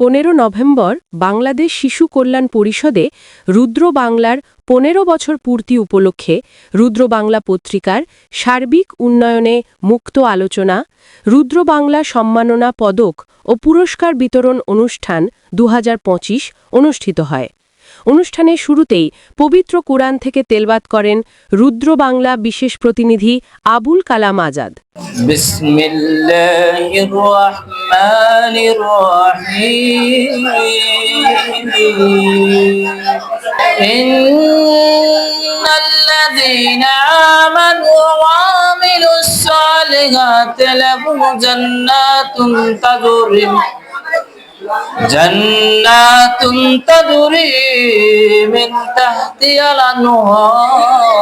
পনেরো নভেম্বর বাংলাদেশ শিশু কল্যাণ পরিষদে রুদ্র বাংলার পনেরো বছর পূর্তি উপলক্ষে রুদ্র বাংলা পত্রিকার সার্বিক উন্নয়নে মুক্ত আলোচনা, রুদ্র বাংলা সম্মাননা পদক ও পুরস্কার বিতরণ অনুষ্ঠান দু হাজার পঁচিশ অনুষ্ঠিত হয়। অনুষ্ঠানের শুরুতেই পবিত্র কোরআন থেকে তেলবাদ করেন রুদ্র বাংলা বিশেষ প্রতিনিধি আবুল কালাম আজাদ। بسم الله الرحمن الرحيم. إن الذين آمنوا وعملوا الصالحات لهم جنات تجري جنات تجري من تحتها الأنهار.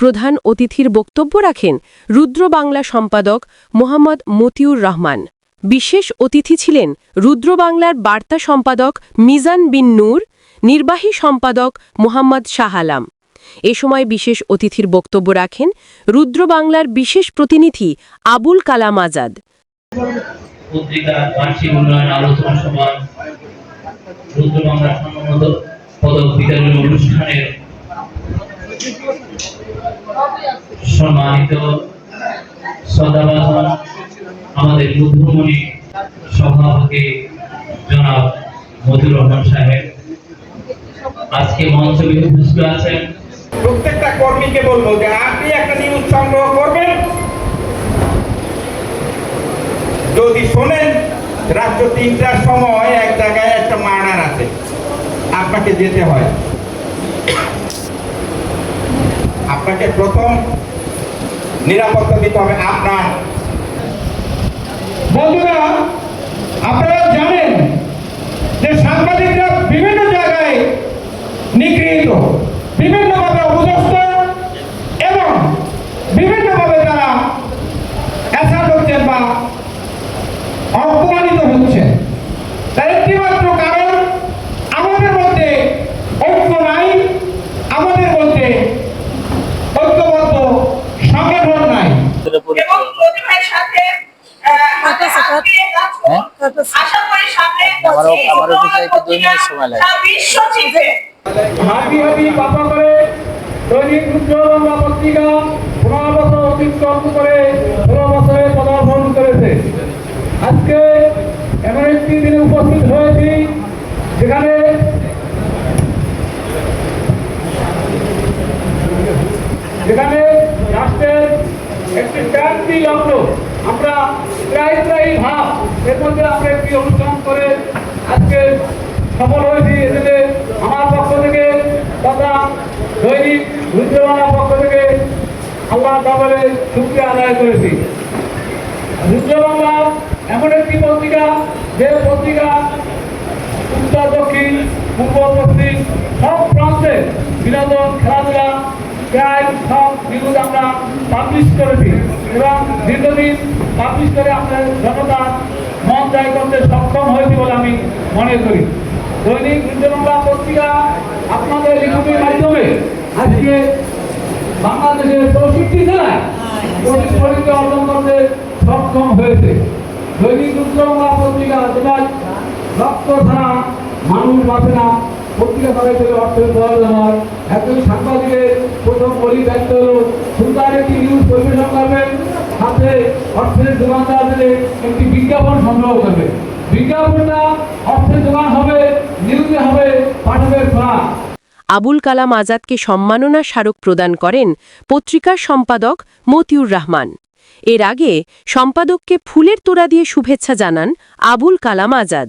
প্রধান অতিথির বক্তব্য রাখেন রুদ্র বাংলা সম্পাদক মোহাম্মদ মতিউর রহমান। বিশেষ অতিথি ছিলেন রুদ্র বাংলার বার্তা সম্পাদক মিজান বিন নূর, নির্বাহী সম্পাদক মোহাম্মদ শাহ আলাম। এ সময় বিশেষ অতিথির বক্তব্য রাখেন রুদ্র বাংলার বিশেষ প্রতিনিধি আবুল কালাম আজাদ। পত্রিকা আলোচনা সভা, রুদ্র সম্মানিত পদক বিতরণ অনুষ্ঠানের সম্মানিত সদাবাজন আমাদের বুদ্ধমণি সভাপতি জনাব মধুর রহমান সাহেব। আজকে মঞ্চে উপস্থিত আছেন। প্রত্যেকটা কর্মীকে বলব যে আপনি একটা নিউজ সংগ্রহ করবেন। যদি শোনেন, রাত্র তিনটার সময় এক জায়গায় একটা মার্ডার আছে। আপনাকে যেতে হয়। আপনাকে প্রথম নিরাপত্তা দিতে হবে আপনার। বন্ধুরা, আপনারা জানেন যে সাংবাদিকরা বিভিন্ন জায়গায় নিগৃহীত। বিভিন্নভাবে অপদস্থ এবং বিভিন্নভাবে তারা অ্যাসাড হচ্ছেন বা অপমানিত হচ্ছেন তার একটি মাত্র কারণ আমাদের মধ্যে ঐক্য নাই আমাদের মধ্যে ঐক্যবদ্ধ সংগঠন নাই এবং প্রতিভার সাথে আহ, হাতে হাত মিলিয়ে কাজ করুন। আশা করি সামনে আমারও- এই আমারও পত্রিকা কিন্তু দুই মিনিট সময় লাগে। সারা বিশ্ব চিনবে হাবি হাবি পাপা করে দৈনিক রুদ্র পত্রিকা পনেরো বছর অতিক্রম করে ষোলো বছরে পদার্পণ করেছে। আজকে এমন একটি দিনে উপস্থিত হয়েছি যেখানে যেখানে একটি ক্রান্তি লগ্ন। আমরা প্রায় প্রায় ভাব এর মধ্যে আমরা একটি অনুষ্ঠান করে আজকে সফল হয়েছি এতে আমার পক্ষ থেকে তথা দৈনিক রুদ্রবাংলার পক্ষ থেকে আল্লাহ দরবারে শুক্রিয়া আদায় করেছি। রুদ্রবাংলা এমন একটি পত্রিকা, যে পত্রিকা উত্তর, দক্ষিণ, পূর্ব, পশ্চিম, সব প্রান্তে বিনোদন, খেলাধুলা প্রায় সব নিউজ আমরা পাবলিশ করেছি এবং দীর্ঘদিন পাবলিশ করে আমাদের জনতা মন জয় করতে সক্ষম হয়েছি বলে আমি মনে করি। দৈনিক রুদ্রবাংলা পত্রিকা আপনাদের লিখনের মাধ্যমে আজকে বাংলাদেশের চৌষট্টি জেলায় পরিচয় অর্জন করতে সক্ষম হয়েছে। দৈনিক উত্তরবঙ্গা পত্রিকা যেটা রক্ত ছাড়া মানুষ বাঁচে না পত্রিকা তাদের থেকে অর্থের প্রয়োজন হয়। একজন সাংবাদিকের প্রথম বলি দায়িত্ব হল সুন্দর একটি নিউজ পরিবেশন করবেন সাথে অর্থের দোকানদার দিলে একটি বিজ্ঞাপন সংগ্রহ করবে বিজ্ঞাপনটা অর্থের দোকান হবে নিউজে হবে, পাঠকের খোলা আবুল কালাম আজাদকে সম্মাননা স্মারক প্রদান করেন পত্রিকার সম্পাদক মতিউর রহমান। এর আগে সম্পাদককে ফুলের তোড়া দিয়ে শুভেচ্ছা জানান আবুল কালাম আজাদ।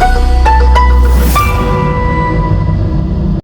Thank you.